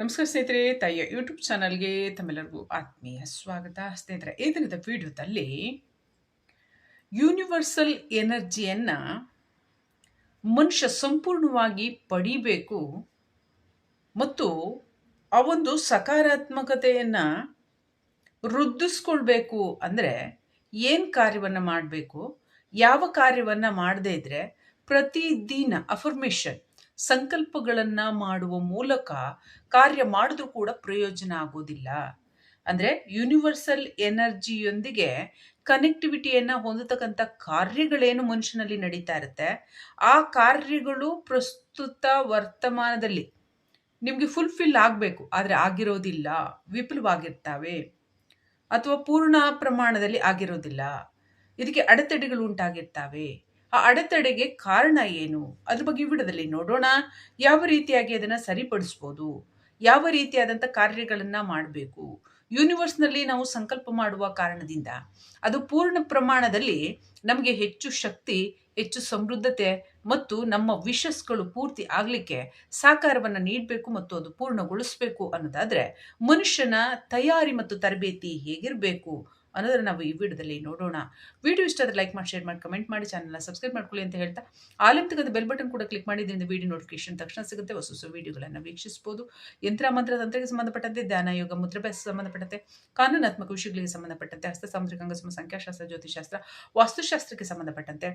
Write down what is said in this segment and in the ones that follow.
ನಮಸ್ಕಾರ ಸ್ನೇಹಿತರೆ, ತಾಯಿಯ ಯೂಟ್ಯೂಬ್ ಚಾನಲ್ಗೆ ತಮ್ಮೆಲ್ಲರಿಗೂ ಆತ್ಮೀಯ ಸ್ವಾಗತ. ಸ್ನೇಹಿತರೆ, ಈ ದಿನದ ವಿಡಿಯೋದಲ್ಲಿ ಯೂನಿವರ್ಸಲ್ ಎನರ್ಜಿಯನ್ನು ಮನುಷ್ಯ ಸಂಪೂರ್ಣವಾಗಿ ಪಡಿಬೇಕು ಮತ್ತು ಆ ಒಂದು ಸಕಾರಾತ್ಮಕತೆಯನ್ನು ವೃದ್ಧಿಸ್ಕೊಳ್ಬೇಕು ಅಂದರೆ ಏನು ಕಾರ್ಯವನ್ನು ಮಾಡಬೇಕು, ಯಾವ ಕಾರ್ಯವನ್ನು ಮಾಡದೇ ಇದ್ದರೆ ಪ್ರತಿದಿನ ಅಫರ್ಮೇಷನ್ ಸಂಕಲ್ಪಗಳನ್ನು ಮಾಡುವ ಮೂಲಕ ಕಾರ್ಯ ಮಾಡಿದ್ರೂ ಕೂಡ ಪ್ರಯೋಜನ ಆಗೋದಿಲ್ಲ. ಅಂದರೆ ಯೂನಿವರ್ಸಲ್ ಎನರ್ಜಿಯೊಂದಿಗೆ ಕನೆಕ್ಟಿವಿಟಿಯನ್ನು ಹೊಂದತಕ್ಕಂಥ ಕಾರ್ಯಗಳೇನು ಮನುಷ್ಯನಲ್ಲಿ ನಡೀತಾ ಇರುತ್ತೆ, ಆ ಕಾರ್ಯಗಳು ಪ್ರಸ್ತುತ ವರ್ತಮಾನದಲ್ಲಿ ನಿಮಗೆ ಫುಲ್ಫಿಲ್ ಆಗಬೇಕು, ಆದರೆ ಆಗಿರೋದಿಲ್ಲ, ವಿಪುಲವಾಗಿರ್ತಾವೆ ಅಥವಾ ಪೂರ್ಣ ಪ್ರಮಾಣದಲ್ಲಿ ಆಗಿರೋದಿಲ್ಲ, ಇದಕ್ಕೆ ಅಡೆತಡೆಗಳು ಉಂಟಾಗಿರ್ತವೆ. ಆ ಅಡೆತಡೆಗೆ ಕಾರಣ ಏನು? ಅದ್ರ ಬಗ್ಗೆ ವಿಡದಲ್ಲಿ ನೋಡೋಣ. ಯಾವ ರೀತಿಯಾಗಿ ಅದನ್ನು ಸರಿಪಡಿಸ್ಬೋದು? ಯಾವ ರೀತಿಯಾದಂಥ ಕಾರ್ಯಗಳನ್ನು ಮಾಡಬೇಕು? ಯೂನಿವರ್ಸ್ನಲ್ಲಿ ನಾವು ಸಂಕಲ್ಪ ಮಾಡುವ ಕಾರಣದಿಂದ ಅದು ಪೂರ್ಣ ಪ್ರಮಾಣದಲ್ಲಿ ನಮಗೆ ಹೆಚ್ಚು ಶಕ್ತಿ, ಹೆಚ್ಚು ಸಮೃದ್ಧತೆ ಮತ್ತು ನಮ್ಮ ವಿಷಸ್ಗಳು ಪೂರ್ತಿ ಆಗಲಿಕ್ಕೆ ಸಾಕಾರವನ್ನು ನೀಡಬೇಕು ಮತ್ತು ಅದು ಪೂರ್ಣಗೊಳಿಸಬೇಕು ಅನ್ನೋದಾದರೆ ಮನುಷ್ಯನ ತಯಾರಿ ಮತ್ತು ತರಬೇತಿ ಹೇಗಿರಬೇಕು? ಅನ್ನೋದನ್ನು ನಾವು ಈ ವಿಡಿಯೋದಲ್ಲಿ ನೋಡೋಣ. ವಿಡಿಯೋ ಇಷ್ಟ ಆದರೆ ಲೈಕ್ ಮಾಡಿ ಶೇರ್ ಮಾಡಿ ಕಮೆಂಟ್ ಮಾಡಿ ಚಾನಲ್ನ ಸಬ್ಸ್ಕ್ರೈಬ್ ಮಾಡ್ಕೊಳ್ಳಿ ಅಂತ ಹೇಳ್ತಾ ಆಲಿಮ್ ತೆಗೆದು ಬೆಲ್ ಬಟನ್ ಕೂಡ ಕ್ಲಿಕ್ ಮಾಡಿ, ಇದರಿಂದ ವಿಡಿಯೋ ನೋಟಿಫಿಕೇಶನ್ ತಕ್ಷಣ ಸಿಗುತ್ತೆ. ಹೊಸ ಹೊಸ ವಿಡಿಯೋಗಳನ್ನು ವೀಕ್ಷಿಸಬಹುದು ಯಂತ್ರ, ಮಂತ್ರ, ತಂತ್ರಕ್ಕೆ ಸಂಬಂಧಪಟ್ಟಂತೆ ಧ್ಯಾನ, ಯೋಗ ಮುದ್ರಾಭ್ಯಾಸ ಸಂಬಂಧಪಟ್ಟಂತೆ, ಕಾನೂನಾತ್ಮಕ ವಿಷಯಗಳಿಗೆ ಸಂಬಂಧಪಟ್ಟಂತೆ, ಹಸ್ತ, ಸಾಮುದ್ರಿಕ ಅಂಗಸಮ, ಸಂಖ್ಯಾಶಾಸ್ತ್ರ ಜ್ಯೋತಿಷಾಸ್ತ್ರ ವಾಸ್ತುಶಾಸ್ತ್ರಕ್ಕೆ ಸಂಬಂಧಪಟ್ಟಂತೆ.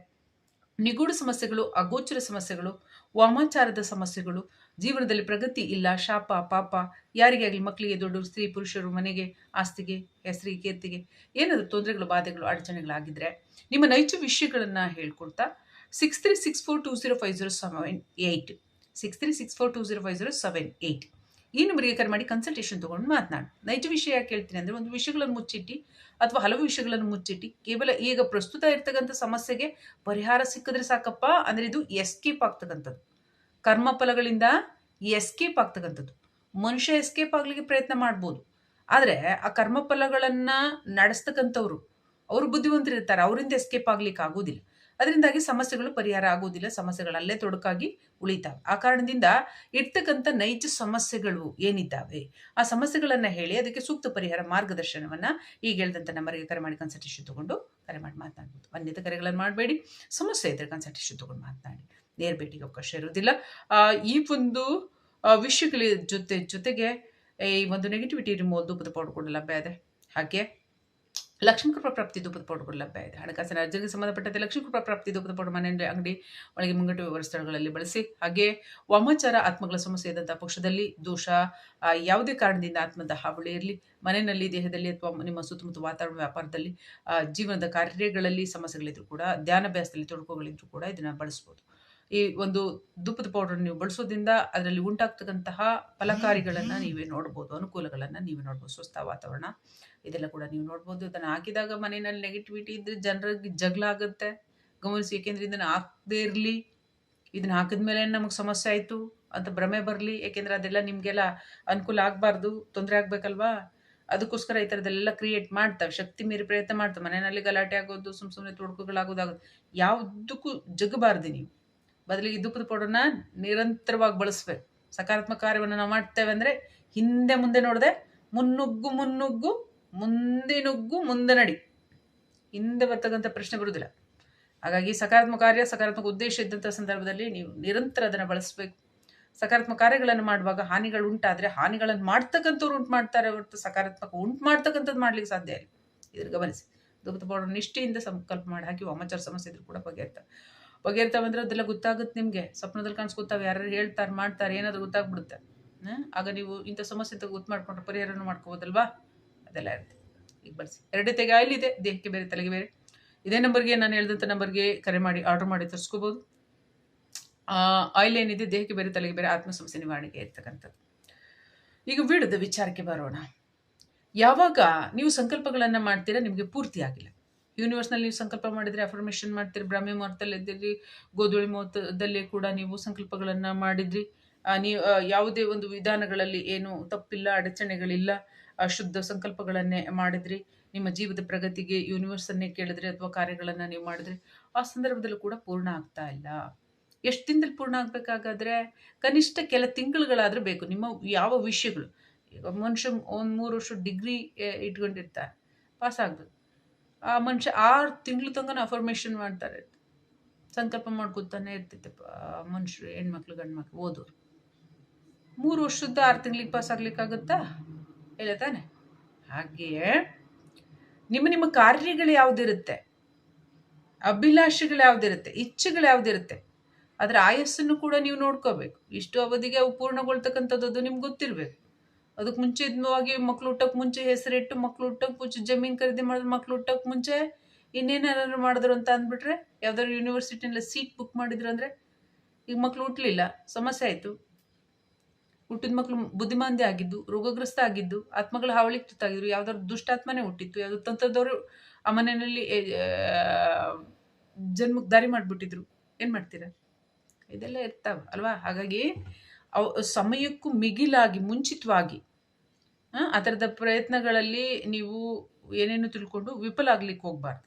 ನಿಗೂಢ ಸಮಸ್ಯೆಗಳು, ಅಗೋಚರ ಸಮಸ್ಯೆಗಳು, ವಾಮಾಚಾರದ ಸಮಸ್ಯೆಗಳು, ಜೀವನದಲ್ಲಿ ಪ್ರಗತಿ ಇಲ್ಲ, ಶಾಪ, ಪಾಪ ಯಾರಿಗೆ ಆಗಲಿ ಮಕ್ಕಳಿಗೆ ದೊಡ್ಡ ಸ್ತ್ರೀ, ಪುರುಷರು, ಮನೆಗೆ, ಆಸ್ತಿಗೆ, ಹೆಸರಿಗೆ ಕೀರ್ತಿಗೆ ಏನಾದರೂ ತೊಂದರೆಗಳು, ಬಾಧೆಗಳು ಅಡಚಣೆಗಳಾಗಿದ್ದರೆ ನಿಮ್ಮ ನೈಜ ವಿಷಯಗಳನ್ನು ಹೇಳ್ಕೊಡ್ತಾ six three six four two zero five zero seven eight six three six four two zero five zero seven eight ಈ ನಂಬರಿಗೆ ಕರೆ ಮಾಡಿ ಕನ್ಸಲ್ಟೇಷನ್ ತೊಗೊಂಡು ಮಾತನಾಡು. ನೈಜ ವಿಷಯ ಕೇಳ್ತೀನಿ ಅಂದರೆ ಒಂದು ವಿಷಯಗಳನ್ನು ಮುಚ್ಚಿಟ್ಟು ಅಥವಾ ಹಲವು ವಿಷಯಗಳನ್ನು ಮುಚ್ಚಿಟ್ಟು ಕೇವಲ ಈಗ ಪ್ರಸ್ತುತ ಇರ್ತಕ್ಕಂಥ ಸಮಸ್ಯೆಗೆ ಪರಿಹಾರ ಸಿಕ್ಕಿದ್ರೆ ಸಾಕಪ್ಪ ಅಂದರೆ ಇದು ಎಸ್ಕೇಪ್ ಆಗ್ತಕ್ಕಂಥದ್ದು. ಕರ್ಮಫಲಗಳಿಂದ ಎಸ್ಕೇಪ್ ಆಗ್ತಕ್ಕಂಥದ್ದು. ಮನುಷ್ಯ ಎಸ್ಕೇಪ್ ಆಗಲಿಕ್ಕೆ ಪ್ರಯತ್ನ ಮಾಡ್ಬೋದು. ಆದರೆ ಆ ಕರ್ಮಫಲಗಳನ್ನು ನಡೆಸ್ತಕ್ಕಂಥವ್ರು, ಅವರು ಬುದ್ಧಿವಂತರಿರ್ತಾರೆ, ಅವರಿಂದ ಎಸ್ಕೇಪ್ ಆಗ್ಲಿಕ್ಕೆ ಆಗೋದಿಲ್ಲ. ಅದರಿಂದಾಗಿ ಸಮಸ್ಯೆಗಳು ಪರಿಹಾರ ಆಗೋದಿಲ್ಲ ಸಮಸ್ಯೆಗಳಲ್ಲೇ ತೊಡಕಾಗಿ ಉಳಿತಾವೆ. ಆ ಕಾರಣದಿಂದ ಇರ್ತಕ್ಕಂಥ ನೈಜ ಸಮಸ್ಯೆಗಳು ಏನಿದ್ದಾವೆ? ಆ ಸಮಸ್ಯೆಗಳನ್ನು ಹೇಳಿ ಅದಕ್ಕೆ ಸೂಕ್ತ ಪರಿಹಾರ ಮಾರ್ಗದರ್ಶನವನ್ನು ಈಗ ಹೇಳಿದಂಥ ನಂಬರಿಗೆ ಕರೆ ಮಾಡಿ ಕನ್ಸಲ್ಟೇಷನ್ ತಗೊಂಡು ಕರೆ ಮಾಡಿ ಮಾತನಾಡ್ಬೋದು. ಅನ್ಯತ ಕರೆಗಳನ್ನು ಮಾಡಬೇಡಿ, ಸಮಸ್ಯೆ ಇದ್ದರೆ ಕನ್ಸಲ್ಟೇಷನ್ ತೊಗೊಂಡು ಮಾತನಾಡಿ. ನೇರ ಭೇಟಿಗೆ ಅವಕಾಶ ಇರೋದಿಲ್ಲ ಈ ಒಂದು ವಿಷಯಗಳ ಜೊತೆ, ಜೊತೆಗೆ ಈ ಒಂದು ನೆಗೆಟಿವಿಟಿ ರಿಮೂವ್ ಧೂಪದ ಪೌಡರ್ ಲಭ್ಯ ಇದೆ ಹಾಗೆ ಲಕ್ಷ್ಮೀ ಕೃಪಾ ಪ್ರಾಪ್ತಿ ಧೂಪದ ಪೌಡರ್ ಲಭ್ಯ ಇದೆ. ಹಣಕಾಸಿನ ಅರ್ಜಿಗೆ ಸಂಬಂಧಪಟ್ಟಂತೆ ಲಕ್ಷ್ಮೀ ಕೃಪಾ ಪ್ರಾಪ್ತಿ ಧೂಪದ ಪೌಡರ್ ಮನೆ ಅಂಗಡಿ ಒಳಗೆ ಮುಂಗಟ್ಟು ವ್ಯವಹಾರ ಸ್ಥಳಗಳಲ್ಲಿ ಬಳಸಿ. ಹಾಗೆ ವಾಮಾಚಾರ ಆತ್ಮಗಳ ಸಮಸ್ಯೆ ಇದ್ದಂಥ ಪಕ್ಷದಲ್ಲಿ ದೋಷ ಯಾವುದೇ ಕಾರಣದಿಂದ ಆತ್ಮದ ಹಾವಳಿ ಇರಲಿ ಮನೆಯಲ್ಲಿ, ದೇಹದಲ್ಲಿ ಅಥವಾ ನಿಮ್ಮ ಸುತ್ತಮುತ್ತ ವಾತಾವರಣ ವ್ಯಾಪಾರದಲ್ಲಿ ಜೀವನದ ಕಾರ್ಯಗಳಲ್ಲಿ ಸಮಸ್ಯೆಗಳಿದ್ರು ಕೂಡ, ಧ್ಯಾನಾಭ್ಯಾಸದಲ್ಲಿ ತೊಡಕುಗಳಿದ್ರು ಕೂಡ ಇದನ್ನು ಬಳಸ್ಬೋದು. ಈ ಒಂದು ಧೂಪದ ಪೌಡರ್ ನೀವು ಬಳಸೋದ್ರಿಂದ ಅದರಲ್ಲಿ ಉಂಟಾಗ್ತಕ್ಕಂತಹ ಫಲಕಾರಿಗಳನ್ನು ನೀವೇ ನೋಡ್ಬೋದು, ಅನುಕೂಲಗಳನ್ನು ನೀವೇ ನೋಡ್ಬೋದು ಸ್ವಸ್ಥ ವಾತಾವರಣ ಇದೆಲ್ಲ ಕೂಡ ನೀವು ನೋಡ್ಬೋದು. ಅದನ್ನ ಹಾಕಿದಾಗ ಮನೆಯಲ್ಲಿ ನೆಗೆಟಿವಿಟಿ ಇದ್ದರೆ ಜನರಿಗೆ ಜಗಳ ಆಗುತ್ತೆ. ಗಮನಿಸಿ, ಏಕೆಂದರೆ ಇದನ್ನು ಹಾಕದೇ ಇರಲಿ. ಇದನ್ನ ಹಾಕಿದ್ಮೇಲೆ ನಮಗೆ ಸಮಸ್ಯೆ ಆಯಿತು, ಅಂತ ಭ್ರಮೆ ಬರಲಿ. ಏಕೆಂದರೆ ಅದೆಲ್ಲ ನಿಮಗೆಲ್ಲ ಅನುಕೂಲ ಆಗಬಾರ್ದು, ತೊಂದರೆ ಆಗಬೇಕಲ್ವಾ? ಅದಕ್ಕೋಸ್ಕರ ಈ ಥರದ್ದೆಲ್ಲ ಕ್ರಿಯೇಟ್ ಮಾಡ್ತವೆ, ಶಕ್ತಿ ಮೀರಿ ಪ್ರಯತ್ನ ಮಾಡ್ತವೆ. ಮನೆಯಲ್ಲಿ ಗಲಾಟೆ ಆಗೋದು ಸುಮ್ಮ ಸುಮ್ಮನೆ ತೊಡಕುಗಳಾಗೋದಾಗೋದು, ಯಾವುದಕ್ಕೂ ಜಗಬಾರ್ದು ನೀವು. ಬದಲಿಗೆ ದುಃಖದ ಪೌಡರ್ನ ನಿರಂತರವಾಗಿ ಬಳಸ್ಬೇಕು. ಸಕಾರಾತ್ಮಕ ಕಾರ್ಯವನ್ನು ನಾವು ಮಾಡ್ತೇವೆ ಅಂದರೆ ಹಿಂದೆ ಮುಂದೆ ನೋಡದೆ ಮುನ್ನುಗ್ಗು ಮುನ್ನುಗ್ಗು ಮುಂದೆ ನುಗ್ಗು ಮುಂದೆ ನಡಿ ಹಿಂದೆ ಬರ್ತಕ್ಕಂಥ ಪ್ರಶ್ನೆ ಬರುವುದಿಲ್ಲ. ಹಾಗಾಗಿ ಸಕಾರಾತ್ಮಕ ಕಾರ್ಯ, ಸಕಾರಾತ್ಮಕ ಉದ್ದೇಶ ಇದ್ದಂಥ ಸಂದರ್ಭದಲ್ಲಿ ನೀವು ನಿರಂತರ ಅದನ್ನು ಬಳಸಬೇಕು. ಸಕಾರಾತ್ಮಕ ಕಾರ್ಯಗಳನ್ನು ಮಾಡುವಾಗ ಹಾನಿಗಳು ಉಂಟಾದರೆ ಹಾನಿಗಳನ್ನು ಮಾಡ್ತಕ್ಕಂಥವ್ರು ಉಂಟು ಮಾಡ್ತಾರೆ ಹೊರತು ಸಕಾರಾತ್ಮಕ ಉಂಟು ಮಾಡ್ತಕ್ಕಂಥದ್ದು ಮಾಡ್ಲಿಕ್ಕೆ ಸಾಧ್ಯ ಇಲ್ಲ. ಇದ್ರ ಗಮನಿಸಿ. ದುಪ್ಪದ ಪೌಡರ್ ನಿಷ್ಠೆಯಿಂದ ಸಂಕಲ್ಪ ಮಾಡಿ ಹಾಕಿ ವಾಮಾಚಾರ ಸಮಸ್ಯೆ ಇದ್ರು ಕೂಡ ಬಗೆಹರ್ತಾರೆ ಬಗೆಹರ್ತಾವೆ ಬಂದರೆ ಅದೆಲ್ಲ ಗೊತ್ತಾಗುತ್ತೆ ನಿಮಗೆ. ಸ್ವಪ್ನದಲ್ಲಿ ಕಾಣಿಸ್ಕೊತಾವೆ ಯಾರು ಹೇಳ್ತಾರೆ, ಮಾಡ್ತಾರೆ, ಏನಾದರೂ ಗೊತ್ತಾಗ್ಬಿಡುತ್ತೆ. ಆಗ ನೀವು ಇಂಥ ಸಮಸ್ಯೆ ಅಂತ ಗೊತ್ತು ಮಾಡ್ಕೊಂಡ್ರೆ ಪರಿಹಾರನೂ ಮಾಡ್ಕೋಬೋದಲ್ವಾ? ಅದೆಲ್ಲ ಇರುತ್ತೆ. ಈಗ ಬಳಸಿ ಎರಡೇ ತೆಗೆ ಆಯಿಲ್ ಇದೆ. ದೇಹಕ್ಕೆ ಬೇರೆ, ತಲೆಗೆ ಬೇರೆ. ಇದೇ ನಂಬರ್ಗೆ ನಾನು ಹೇಳಿದಂಥ ನಂಬರ್ಗೆ ಕರೆ ಮಾಡಿ, ಆರ್ಡರ್ ಮಾಡಿ ತರಿಸ್ಕೋಬೋದು. ಆಯಿಲ್ ಏನಿದೆ, ದೇಹಕ್ಕೆ ಬೇರೆ, ತಲೆಗೆ ಬೇರೆ ಆತ್ಮ ಸಮಸ್ಯೆ ನಿವಾರಣೆಗೆ ಇರ್ತಕ್ಕಂಥದ್ದು. ಈಗ ವಿಡದ ವಿಚಾರಕ್ಕೆ ಬರೋಣ. ಯಾವಾಗ ನೀವು ಸಂಕಲ್ಪಗಳನ್ನು ಮಾಡ್ತೀರಾ, ನಿಮಗೆ ಪೂರ್ತಿ ಆಗಿಲ್ಲ. ಯೂನಿವರ್ಸ್ನಲ್ಲಿ ನೀವು ಸಂಕಲ್ಪ ಮಾಡಿದರೆ ಅಫರ್ಮೇಷನ್ ಮಾಡ್ತೀರಿ, ಬ್ರಾಹ್ಮಿ ಮುಹೂರ್ತದಲ್ಲಿ ಇದ್ದಿರಿ, ಗೋಧುಳಿ ಮುಹೂರ್ತದಲ್ಲಿ ಕೂಡ ನೀವು ಸಂಕಲ್ಪಗಳನ್ನು ಮಾಡಿದ್ರಿ. ನೀವು ಯಾವುದೇ ಒಂದು ವಿಧಾನಗಳಲ್ಲಿ ಏನು ತಪ್ಪಿಲ್ಲ, ಅಡಚಣೆಗಳಿಲ್ಲ ಶುದ್ಧ ಸಂಕಲ್ಪಗಳನ್ನೇ ಮಾಡಿದ್ರಿ. ನಿಮ್ಮ ಜೀವದ ಪ್ರಗತಿಗೆ ಯೂನಿವರ್ಸನ್ನೇ ಕೇಳಿದ್ರೆ ಅಥವಾ ಕಾರ್ಯಗಳನ್ನು ನೀವು ಮಾಡಿದ್ರಿ ಆ ಸಂದರ್ಭದಲ್ಲೂ ಕೂಡ ಪೂರ್ಣ ಆಗ್ತಾ ಇಲ್ಲ. ಎಷ್ಟು ದಿನದಲ್ಲಿ ಪೂರ್ಣ ಆಗಬೇಕಾಗಾದ್ರೆ? ಕನಿಷ್ಠ ಕೆಲ ತಿಂಗಳುಗಳಾದರೂ ಬೇಕು. ನಿಮ್ಮ ಯಾವ ವಿಷಯಗಳು, ಮನುಷ್ಯ ಒಂದು ಮೂರು ವರ್ಷ ಡಿಗ್ರಿ ಇಟ್ಕೊಂಡಿರ್ತಾರೆ ಪಾಸ್ ಆಗ್ಬೇಕು. ಆ ಮನುಷ್ಯ ಆರು ತಿಂಗಳು ತನಕ ಅಫರ್ಮೇಷನ್ ಮಾಡ್ತಾರೆ. ಸಂಕಲ್ಪ ಮಾಡ್ಕೊತಾನೆ ಇರ್ತಿತ್ತು ಮನುಷ್ಯರು, ಹೆಣ್ಮಕ್ಳು ಗಂಡು ಮಕ್ಳು ಓದೋರು. ಮೂರು ವರ್ಷದ ಆರು ತಿಂಗಳಿಗೆ ಪಾಸ್ ಆಗ್ಲಿಕ್ಕಾಗುತ್ತಾ? ಇಲ್ಲ ತಾನೆ? ಹಾಗೆಯೇ ನಿಮ್ಮ ನಿಮ್ಮ ಕಾರ್ಯಗಳು ಯಾವುದಿರುತ್ತೆ? ಅಭಿಲಾಷೆಗಳು ಯಾವುದಿರುತ್ತೆ? ಇಚ್ಛೆಗಳು ಯಾವುದಿರುತ್ತೆ? ಅದರ ಆಯಸ್ಸನ್ನು ಕೂಡ ನೀವು ನೋಡ್ಕೋಬೇಕು. ಇಷ್ಟು ಅವಧಿಗೆ ಅವು ಪೂರ್ಣಗೊಳ್ತಕ್ಕಂಥದ್ದು ನಿಮ್ಗೆ ಗೊತ್ತಿರಬೇಕು. ಅದಕ್ಕೆ ಮುಂಚೆ ಇದ್ವಾಗಿ ಮಕ್ಳು ಹುಟ್ಟಕ್ಕೆ ಮುಂಚೆ ಹೆಸರಿಟ್ಟು ಮಕ್ಳು ಹುಟ್ಟಕ್ಕೆ ಮುಂಚೆ ಜಮೀನು ಖರೀದಿ ಮಾಡಿದ್ರೆ ಮಕ್ಳು ಹುಟ್ಟಕ್ಕೆ ಮುಂಚೆ ಇನ್ನೇನೇನಾದ್ರು ಮಾಡಿದ್ರು ಅಂತ ಅಂದ್ಬಿಟ್ರೆ ಯಾವ್ದಾದ್ರು ಯೂನಿವರ್ಸಿಟಿನಲ್ಲಿ ಸೀಟ್ ಬುಕ್ ಮಾಡಿದ್ರು ಅಂದರೆ ಈಗ ಮಕ್ಳು ಹುಟ್ಟಲಿಲ್ಲ ಸಮಸ್ಯೆ ಆಯಿತು. ಹುಟ್ಟಿದ ಮಕ್ಕಳು ಬುದ್ಧಿಮಾಂದ್ಯ ಆಗಿದ್ದು, ರೋಗಗ್ರಸ್ತ ಆಗಿದ್ದು, ಆತ್ಮಗಳು ಹಾವಳಿಗೆ ತುತ್ತಾಗಿದ್ರು ಯಾವ್ದಾದ್ರು ದುಷ್ಟಾತ್ಮನೇ ಹುಟ್ಟಿತ್ತು. ಯಾವ್ದು ತಂತ್ರದವರು ಆ ಮನೆಯಲ್ಲಿ ಜನ್ಮಕ್ಕೆ ದಾರಿ ಮಾಡಿಬಿಟ್ಟಿದ್ರು. ಏನು ಮಾಡ್ತೀರಾ? ಇದೆಲ್ಲ ಇರ್ತಾವ ಅಲ್ವಾ? ಹಾಗಾಗಿ ಅವು ಸಮಯಕ್ಕೂ ಮಿಗಿಲಾಗಿ, ಮುಂಚಿತವಾಗಿ, ಆ ಥರದ ಪ್ರಯತ್ನಗಳಲ್ಲಿ ನೀವು ಏನೇನು ತಿಳ್ಕೊಂಡು ವಿಫಲ ಆಗ್ಲಿಕ್ಕೆ ಹೋಗ್ಬಾರ್ದು.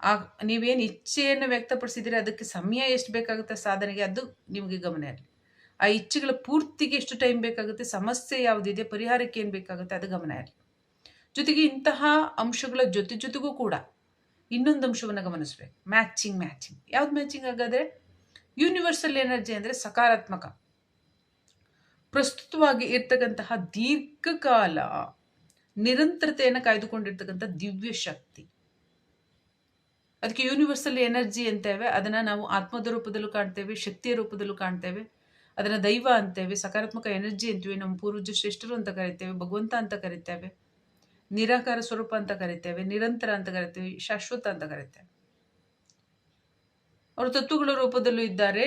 ಆ ನೀವೇನು ಇಚ್ಛೆಯನ್ನು ವ್ಯಕ್ತಪಡಿಸಿದರೆ, ಅದಕ್ಕೆ ಸಮಯ ಎಷ್ಟು ಬೇಕಾಗುತ್ತೆ ಸಾಧನೆಗೆ, ಅದು ನಿಮಗೆ ಗಮನ ಇರಲಿ. ಆ ಇಚ್ಛೆಗಳ ಪೂರ್ತಿಗೆ ಎಷ್ಟು ಟೈಮ್ ಬೇಕಾಗುತ್ತೆ, ಸಮಸ್ಯೆ ಯಾವುದಿದೆ, ಪರಿಹಾರಕ್ಕೆ ಏನು ಬೇಕಾಗುತ್ತೆ, ಅದು ಗಮನ ಇರಲಿ. ಜೊತೆಗೆ ಇಂತಹ ಅಂಶಗಳ ಜೊತೆ ಜೊತೆಗೂ ಕೂಡ ಇನ್ನೊಂದು ಅಂಶವನ್ನು ಗಮನಿಸ್ಬೇಕು. Matching matching. ಯಾವ್ದು ಮ್ಯಾಚಿಂಗ್ ಹಾಗಾದರೆ? ಯೂನಿವರ್ಸಲ್ ಎನರ್ಜಿ ಅಂದರೆ ಸಕಾರಾತ್ಮಕ. ಪ್ರಸ್ತುತವಾಗಿ ಇರ್ತಕ್ಕಂತಹ ದೀರ್ಘಕಾಲ ನಿರಂತರತೆಯನ್ನು ಕಾಯ್ದುಕೊಂಡಿರ್ತಕ್ಕಂಥ ದಿವ್ಯ ಶಕ್ತಿ. ಅದಕ್ಕೆ ಯೂನಿವರ್ಸಲ್ ಎನರ್ಜಿ ಅಂತೇವೆ, ಅದನ್ನು ನಾವು ಆತ್ಮದ ರೂಪದಲ್ಲೂ ಕಾಣ್ತೇವೆ, ಶಕ್ತಿಯ ರೂಪದಲ್ಲೂ ಕಾಣ್ತೇವೆ, ಅದನ್ನು ದೈವ ಅಂತೇವೆ, ಸಕಾರಾತ್ಮಕ ಎನರ್ಜಿ ಅಂತೀವಿ, ನಮ್ಮ ಪೂರ್ವಜ ಶ್ರೇಷ್ಠರು ಅಂತ ಕರಿತೇವೆ, ಭಗವಂತ ಅಂತ ಕರಿತೇವೆ, ನಿರಾಕಾರ ಸ್ವರೂಪ ಅಂತ ಕರಿತೇವೆ, ನಿರಂತರ ಅಂತ ಕರಿತೇವೆ, ಶಾಶ್ವತ ಅಂತ ಕರಿತೇವೆ. ಅವರು ತತ್ವಗಳ ರೂಪದಲ್ಲೂ ಇದ್ದಾರೆ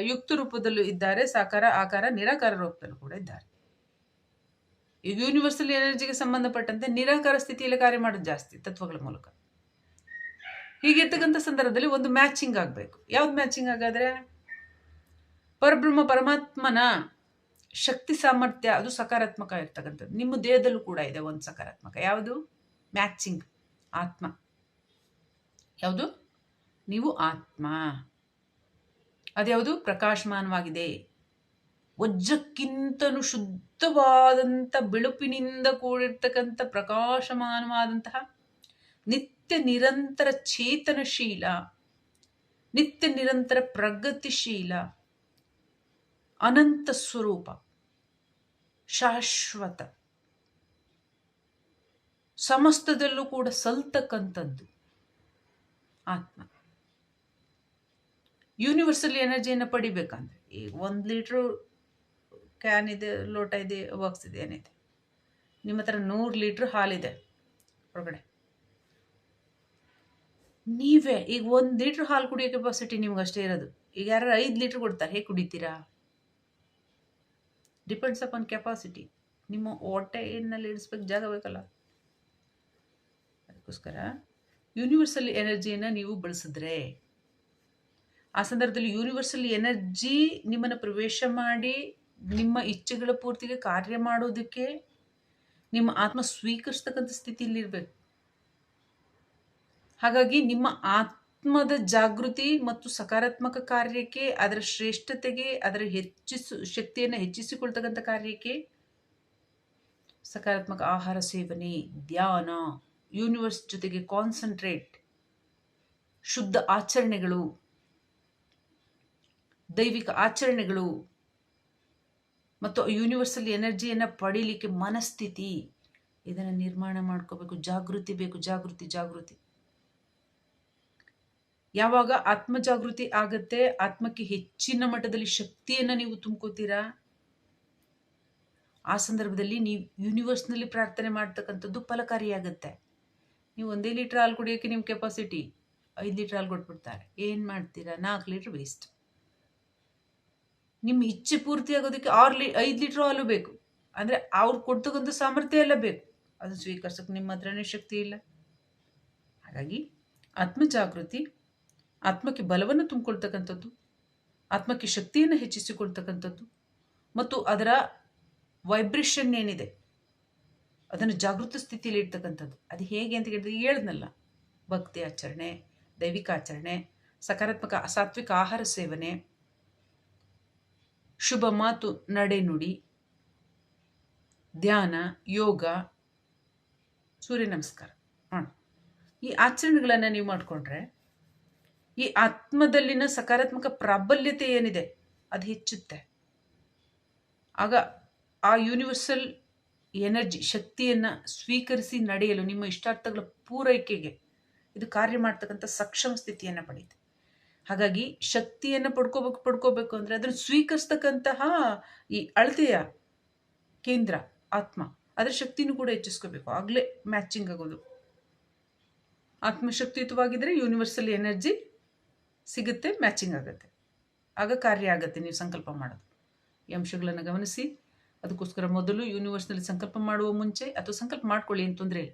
ಯುಕ್ತ ರೂಪದಲ್ಲೂ ಇದ್ದಾರೆ, ಸಾಕಾರ, ಆಕಾರ, ನಿರಾಕಾರ ರೂಪದಲ್ಲೂ ಕೂಡ ಇದ್ದಾರೆ. ಈಗ ಯೂನಿವರ್ಸಲ್ ಎನರ್ಜಿಗೆ ಸಂಬಂಧಪಟ್ಟಂತೆ ನಿರಾಕಾರ ಸ್ಥಿತಿಯಲ್ಲಿ ಕಾರ್ಯ ಮಾಡೋದು ಜಾಸ್ತಿ ತತ್ವಗಳ ಮೂಲಕ. ಹೀಗಿರ್ತಕ್ಕಂಥ ಸಂದರ್ಭದಲ್ಲಿ ಒಂದು ಮ್ಯಾಚಿಂಗ್ ಆಗಬೇಕು. ಯಾವ್ದು ಮ್ಯಾಚಿಂಗ್ ಆಗಾದರೆ ಪರಬ್ರಹ್ಮ ಪರಮಾತ್ಮನ ಶಕ್ತಿ ಸಾಮರ್ಥ್ಯ ಅದು ಸಕಾರಾತ್ಮಕ ಇರ್ತಕ್ಕಂಥದ್ದು. ನಿಮ್ಮ ದೇಹದಲ್ಲೂ ಕೂಡ ಇದೆ ಒಂದು ಸಕಾರಾತ್ಮಕ. ಯಾವುದು? ಮ್ಯಾಚಿಂಗ್ ಆತ್ಮ. ಯಾವುದು? ನೀವು ಆತ್ಮ. ಅದ್ಯಾವುದು? ಪ್ರಕಾಶಮಾನವಾಗಿದೆ. ವಜ್ರಕ್ಕಿಂತಲೂ ಶುದ್ಧವಾದಂಥ ಬಿಳುಪಿನಿಂದ ಕೂಡಿರ್ತಕ್ಕಂಥ ಪ್ರಕಾಶಮಾನವಾದಂತಹ ನಿತ್ಯ ನಿರಂತರ ಚೇತನಶೀಲ, ನಿತ್ಯ ನಿರಂತರ ಪ್ರಗತಿಶೀಲ, ಅನಂತ ಸ್ವರೂಪ, ಶಾಶ್ವತ. ಸಮಸ್ತದಲ್ಲೂ ಕೂಡ ಸಲ್ತಕ್ಕಂಥದ್ದು ಆತ್ಮ. ಯೂನಿವರ್ಸಲ್ ಎನರ್ಜಿಯನ್ನು ಪಡಿಬೇಕಂದ್ರೆ ಈಗ ಒಂದು ಲೀಟ್ರು ಕ್ಯಾನ್ ಇದೆ, ಲೋಟ ಇದೆ ಬಾಕ್ಸ್ ಇದೆ, ಏನಿದೆ. ನಿಮ್ಮ ಹತ್ರ ನೂರು ಲೀಟ್ರ್ ಹಾಲಿದೆ ಹೊರಗಡೆ. ನೀವೇ, ಈಗ ಒಂದು ಲೀಟ್ರ್ ಹಾಲು ಕುಡಿಯೋ ಕೆಪಾಸಿಟಿ ನಿಮ್ಗೆ ಅಷ್ಟೇ ಇರೋದು. ಈಗ ಯಾರು ಐದು ಲೀಟ್ರ್ ಕೊಡ್ತಾರೆ, ಹೇಗೆ ಕುಡಿತೀರಾ? ಡಿಪೆಂಡ್ಸ್ ಅಪಾನ್ ಕೆಪಾಸಿಟಿ ನಿಮ್ಮ ಹೊಟ್ಟೆನಲ್ಲಿ ಇಡಿಸ್ಬೇಕು ಜಾಗ ಬೇಕಲ್ಲ. ಅದಕ್ಕೋಸ್ಕರ ಯೂನಿವರ್ಸಲ್ ಎನರ್ಜಿಯನ್ನು ನೀವು ಬಳಸಿದ್ರೆ ಆ ಸಂದರ್ಭದಲ್ಲಿ ಯೂನಿವರ್ಸಲ್ ಎನರ್ಜಿ ನಿಮ್ಮನ್ನು ಪ್ರವೇಶ ಮಾಡಿ ನಿಮ್ಮ ಇಚ್ಛೆಗಳ ಪೂರ್ತಿಗೆ ಕಾರ್ಯ ಮಾಡೋದಕ್ಕೆ ನಿಮ್ಮ ಆತ್ಮ ಸ್ವೀಕರಿಸ್ತಕ್ಕಂಥ ಸ್ಥಿತಿಯಲ್ಲಿರಬೇಕು. ಹಾಗಾಗಿ ನಿಮ್ಮ ಆತ್ಮದ ಜಾಗೃತಿ ಮತ್ತು ಸಕಾರಾತ್ಮಕ ಕಾರ್ಯಕ್ಕೆ, ಅದರ ಶ್ರೇಷ್ಠತೆಗೆ, ಅದರ ಹೆಚ್ಚಿಸು, ಶಕ್ತಿಯನ್ನು ಹೆಚ್ಚಿಸಿಕೊಳ್ತಕ್ಕಂಥ ಕಾರ್ಯಕ್ಕೆ ಸಕಾರಾತ್ಮಕ ಆಹಾರ ಸೇವನೆ, ಧ್ಯಾನ ಯೂನಿವರ್ಸ್ ಜೊತೆಗೆ ಕಾನ್ಸಂಟ್ರೇಟ್ ಶುದ್ಧ ಆಚರಣೆಗಳು ದೈವಿಕ ಆಚರಣೆಗಳು ಮತ್ತು ಯೂನಿವರ್ಸಲ್ ಎನರ್ಜಿಯನ್ನು ಪಡೀಲಿಕ್ಕೆ ಮನಸ್ಥಿತಿ ಇದನ್ನು ನಿರ್ಮಾಣ ಮಾಡ್ಕೋಬೇಕು. ಜಾಗೃತಿ ಬೇಕು. ಜಾಗೃತಿ ಜಾಗೃತಿ. ಯಾವಾಗ ಆತ್ಮ ಜಾಗೃತಿ ಆಗುತ್ತೆ, ಆತ್ಮಕ್ಕೆ ಹೆಚ್ಚಿನ ಮಟ್ಟದಲ್ಲಿ ಶಕ್ತಿಯನ್ನು ನೀವು ತುಂಬ್ಕೋತೀರಾ? ಆ ಸಂದರ್ಭದಲ್ಲಿ ನೀವು ಯೂನಿವರ್ಸ್ನಲ್ಲಿ ಪ್ರಾರ್ಥನೆ ಮಾಡ್ತಕ್ಕಂಥದ್ದು ಫಲಕಾರಿಯಾಗತ್ತೆ. ನೀವು ಒಂದೇ ಲೀಟ್ರ್ ಹಾಲು ಕುಡಿಯೋಕ್ಕೆ ನಿಮ್ಮ ಕೆಪಾಸಿಟಿ ಐದು ಲೀಟ್ರ್ ಹಾಲು ಕೊಟ್ಬಿಡ್ತಾರೆ. ಏನು ಮಾಡ್ತೀರಾ? ನಾಲ್ಕು ಲೀಟ್ರ್ ವೇಸ್ಟ್ ನಿಮ್ಮ ಇಚ್ಛೆ ಪೂರ್ತಿ ಆಗೋದಕ್ಕೆ ಆರು ಲಿ, ಐದು ಲೀಟ್ರ್ ಹಾಲು ಬೇಕು. ಅಂದರೆ ಅವ್ರು ಕೊಡ್ತಕ್ಕಂಥ ಸಾಮರ್ಥ್ಯ ಎಲ್ಲ ಬೇಕು. ಅದು ಸ್ವೀಕರಿಸೋಕೆ ನಿಮ್ಮ ಹತ್ರನೇ ಶಕ್ತಿ ಇಲ್ಲ. ಹಾಗಾಗಿ ಆತ್ಮ ಜಾಗೃತಿ ಆತ್ಮಕ್ಕೆ ಬಲವನ್ನು ತುಂಬಿಕೊಳ್ತಕ್ಕಂಥದ್ದು, ಆತ್ಮಕ್ಕೆ ಶಕ್ತಿಯನ್ನು ಹೆಚ್ಚಿಸಿಕೊಳ್ತಕ್ಕಂಥದ್ದು, ಮತ್ತು ಅದರ ವೈಬ್ರೇಷನ್ ಏನಿದೆ, ಅದನ್ನು ಜಾಗೃತ ಸ್ಥಿತಿಯಲ್ಲಿ ಇರ್ತಕ್ಕಂಥದ್ದು ಅದು ಹೇಗೆ ಅಂತ ಕೇಳಿದ್ರೆ ಹೇಳಿದ್ನಲ್ಲ. ಭಕ್ತಿ ಆಚರಣೆ, ದೈವಿಕ ಆಚರಣೆ, ಸಕಾರಾತ್ಮಕ ಸಾತ್ವಿಕ ಆಹಾರ ಸೇವನೆ ಶುಭ ಮಾತು ನಡೆನುಡಿ ಧ್ಯಾನ, ಯೋಗ, ಸೂರ್ಯ ನಮಸ್ಕಾರ. ಹಾಂ. ಈ ಆಚರಣೆಗಳನ್ನು ನೀವು ಮಾಡಿಕೊಂಡ್ರೆ ಈ ಆತ್ಮದಲ್ಲಿನ ಸಕಾರಾತ್ಮಕ ಪ್ರಾಬಲ್ಯತೆ ಏನಿದೆ, ಅದು ಹೆಚ್ಚುತ್ತೆ. ಆಗ ಆ ಯೂನಿವರ್ಸಲ್ ಎನರ್ಜಿ ಶಕ್ತಿಯನ್ನು ಸ್ವೀಕರಿಸಿ ನಡೆಯಲು ನಿಮ್ಮ ಇಷ್ಟಾರ್ಥಗಳ ಪೂರೈಕೆಗೆ ಇದು ಕಾರ್ಯ ಮಾಡ್ತಕ್ಕಂಥ ಸಕ್ಷಮ ಸ್ಥಿತಿಯನ್ನು ಪಡೆಯುತ್ತೆ. ಹಾಗಾಗಿ ಶಕ್ತಿಯನ್ನು ಪಡ್ಕೋಬೇಕು ಪಡ್ಕೋಬೇಕು ಅಂದರೆ ಅದನ್ನು ಸ್ವೀಕರಿಸ್ತಕ್ಕಂತಹ ಈ ಅಳತೆಯ ಕೇಂದ್ರ, ಆತ್ಮ, ಅದರ ಶಕ್ತಿನೂ ಕೂಡ ಹೆಚ್ಚಿಸ್ಕೋಬೇಕು. ಆಗಲೇ ಮ್ಯಾಚಿಂಗ್ ಆಗೋದು. ಆತ್ಮಶಕ್ತಿಯುತವಾಗಿದ್ದರೆ ಯೂನಿವರ್ಸಲ್ ಎನರ್ಜಿ ಸಿಗುತ್ತೆ ಮ್ಯಾಚಿಂಗ್ ಆಗುತ್ತೆ. ಆಗ ಕಾರ್ಯ ಆಗುತ್ತೆ, ನೀವು ಸಂಕಲ್ಪ ಮಾಡೋದು. ಈ ಅಂಶಗಳನ್ನು ಗಮನಿಸಿ. ಅದಕ್ಕೋಸ್ಕರ ಮೊದಲು ಯೂನಿವರ್ಸ್ನಲ್ಲಿ ಸಂಕಲ್ಪ ಮಾಡುವ ಮುಂಚೆ, ಅಥವಾ ಸಂಕಲ್ಪ ಮಾಡ್ಕೊಳ್ಳಿ, ಏನು ತೊಂದರೆ ಇಲ್ಲ.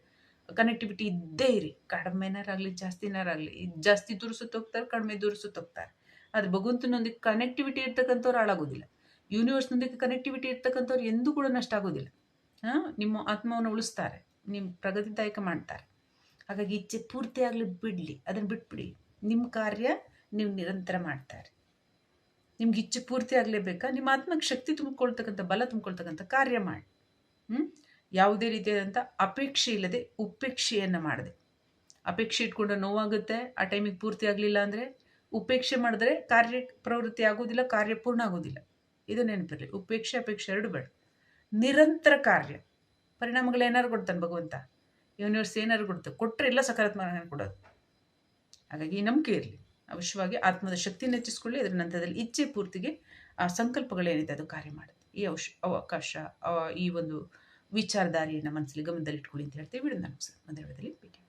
ಕನೆಕ್ಟಿವಿಟಿ ಇದ್ದೇ ಇರಿ. ಕಡಿಮೆನಾರಾಗಲಿ, ಜಾಸ್ತಿನಾರಾಗಲಿ ಜಾಸ್ತಿ ದೂರ ಸುತ್ತೋಗ್ತಾರೆ ಕಡಿಮೆ ದೂರ ಸುತ್ತೋಗ್ತಾರೆ ಆದರೆ ಭಗವಂತನೊಂದಿಗೆ ಕನೆಕ್ಟಿವಿಟಿ ಇರ್ತಕ್ಕಂಥವ್ರು ಹಾಳಾಗೋದಿಲ್ಲ. ಯೂನಿವರ್ಸ್ನೊಂದಿಗೆ ಕನೆಕ್ಟಿವಿಟಿ ಇರ್ತಕ್ಕಂಥವ್ರು ಎಂದೂ ಕೂಡ ನಷ್ಟ ಆಗೋದಿಲ್ಲ. ಹಾಂ, ನಿಮ್ಮ ಆತ್ಮವನ್ನು ಉಳಿಸ್ತಾರೆ ನಿಮ್ಮ ಪ್ರಗತಿದಾಯಕ ಮಾಡ್ತಾರೆ. ಹಾಗಾಗಿ ಇಚ್ಛೆ ಪೂರ್ತಿ ಆಗಲಿ ಬಿಡಲಿ ಅದನ್ನು ಬಿಟ್ಬಿಡಿ. ನಿಮ್ಮ ಕಾರ್ಯ ನೀವು ನಿರಂತರ ಮಾಡ್ತಾರೆ. ನಿಮ್ಗೆ ಇಚ್ಛೆ ಪೂರ್ತಿ ಆಗಲೇಬೇಕಾ? ನಿಮ್ಮ ಆತ್ಮಕ್ಕೆ ಶಕ್ತಿ ತುಂಬಿಕೊಳ್ತಕ್ಕಂಥ ಬಲ ತುಂಬಿಕೊಳ್ತಕ್ಕಂಥ ಕಾರ್ಯ ಮಾಡಿ. ಹ್ಞೂ ಯಾವುದೇ ರೀತಿಯಾದಂಥ ಅಪೇಕ್ಷೆ ಇಲ್ಲದೆ ಉಪೇಕ್ಷೆಯನ್ನು ಮಾಡಿದೆ. ಅಪೇಕ್ಷೆ ಇಟ್ಕೊಂಡು ನೋವಾಗುತ್ತೆ, ಆ ಟೈಮಿಗೆ ಪೂರ್ತಿ ಆಗಲಿಲ್ಲ ಅಂದರೆ ಉಪೇಕ್ಷೆ ಮಾಡಿದ್ರೆ ಕಾರ್ಯ ಪ್ರವೃತ್ತಿ ಆಗೋದಿಲ್ಲ, ಕಾರ್ಯ ಪೂರ್ಣ ಆಗೋದಿಲ್ಲ. ಇದು ನೆನಪಿರಲಿ. ಉಪೇಕ್ಷೆ, ಅಪೇಕ್ಷೆ ಎರಡು ಬೇಡ. ನಿರಂತರ ಕಾರ್ಯ. ಪರಿಣಾಮಗಳು ಏನಾರು ಕೊಡ್ತಾನೆ ಭಗವಂತ. ಯೂನಿವರ್ಸ್ ಏನಾರು ಕೊಡ್ತಾರೆ ಕೊಟ್ಟರೆ ಎಲ್ಲ ಸಕಾರಾತ್ಮಕ ಕೊಡೋದು. ಹಾಗಾಗಿ ನಂಬಿಕೆ ಇರಲಿ. ಅವಶ್ಯವಾಗಿ ಆತ್ಮದ ಶಕ್ತಿಯನ್ನು ಹೆಚ್ಚಿಸ್ಕೊಳ್ಳಿ, ಅದರ ನಂತರದಲ್ಲಿ ಇಚ್ಛೆ ಪೂರ್ತಿಗೆ ಆ ಸಂಕಲ್ಪಗಳೇನಿದೆ ಅದು ಕಾರ್ಯ ಮಾಡುತ್ತೆ. ಈ ಅವಶ್ಯ ಅವಕಾಶ ಈ ಒಂದು ವಿಚಾರಧಾರಿಯನ್ನು ಮನಸ್ಸಲ್ಲಿ ಗಮನದಲ್ಲಿಟ್ಕೊಳ್ಳಿ ಅಂತ ಹೇಳ್ತೀವಿ. ನಾನು ಮುಂದಿನ ವಿಡಿಯೋದಲ್ಲಿ ಭೇಟಿ